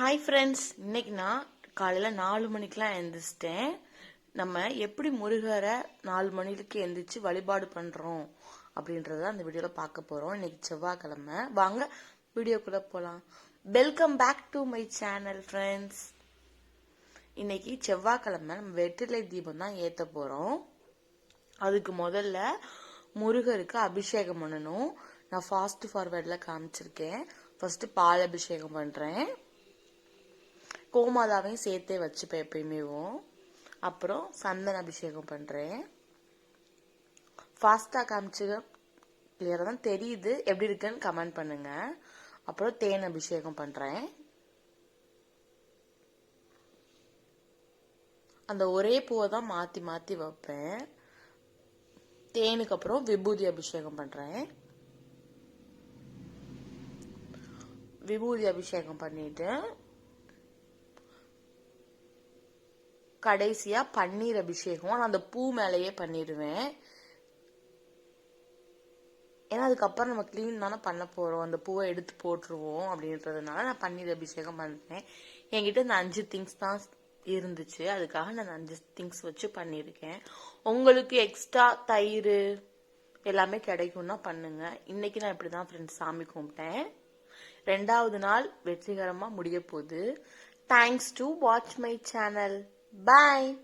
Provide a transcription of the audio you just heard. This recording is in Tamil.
ஹாய் ஃப்ரெண்ட்ஸ் இன்னைக்கு நான் காலையில் நாலு மணிக்கெலாம் எழுந்திரிச்சிட்டேன். நம்ம எப்படி முருகரை நாலு மணிக்கு எந்திரிச்சு வழிபாடு பண்ணுறோம் அப்படின்றத அந்த வீடியோவில் பார்க்க போகிறோம் இன்னைக்கு செவ்வாய்க்கிழமை. வாங்க வீடியோக்குள்ளே போகலாம் welcome back to my channel friends இன்னைக்கு செவ்வாய்க்கிழமை நம்ம வெற்றிலை தீபம் தான் ஏற்ற போகிறோம் அதுக்கு முதல்ல முருகருக்கு அபிஷேகம் பண்ணணும். நான் ஃபாஸ்ட் ஃபார்வேர்டில் காமிச்சிருக்கேன். ஃபர்ஸ்ட் பால் அபிஷேகம் பண்ணுறேன் கோமாதாவையும் சேர்த்தே வச்சுப்பேன் எப்பயுமேவும் அப்புறம் சந்தன அபிஷேகம் பண்ணுறேன் ஃபாஸ்ட்டாக காமிச்சு கிளியராக தான் தெரியுது. எப்படி இருக்குன்னு கமெண்ட் பண்ணுங்க. அப்புறம் தேன் அபிஷேகம் பண்ணுறேன் அந்த ஒரே பூவை தான் மாற்றி மாற்றி வைப்பேன். தேனுக்கு அப்புறம் விபூதி அபிஷேகம் பண்ணுறேன் விபூதி அபிஷேகம் பண்ணிட்டு கடைசியா பன்னீர் அபிஷேகம். நான் அந்த பூ மேலேயே பண்ணிடுவேன். ஏன்னா அதுக்கப்புறம் நம்ம க்ளீன் தானே பண்ண போறோம். அந்த பூவை எடுத்து போட்டுருவோம் அப்படின்றதுனால நான் பன்னீர் அபிஷேகம் பண்ணிட்டேன் என்கிட்ட இந்த அஞ்சு திங்ஸ் தான் இருந்துச்சு. அதுக்காக நான் அஞ்சு திங்ஸ் வச்சு பண்ணியிருக்கேன். உங்களுக்கு எக்ஸ்ட்ரா தயிர் எல்லாமே கிடைக்கும்னா பண்ணுங்க. இன்னைக்கு நான் இப்படி தான் ஃப்ரெண்ட்ஸ் சாமி கும்பிட்டேன். ரெண்டாவது நாள் வெற்றிகரமாக முடிய போகுது. Thanks to watch my channel Bye.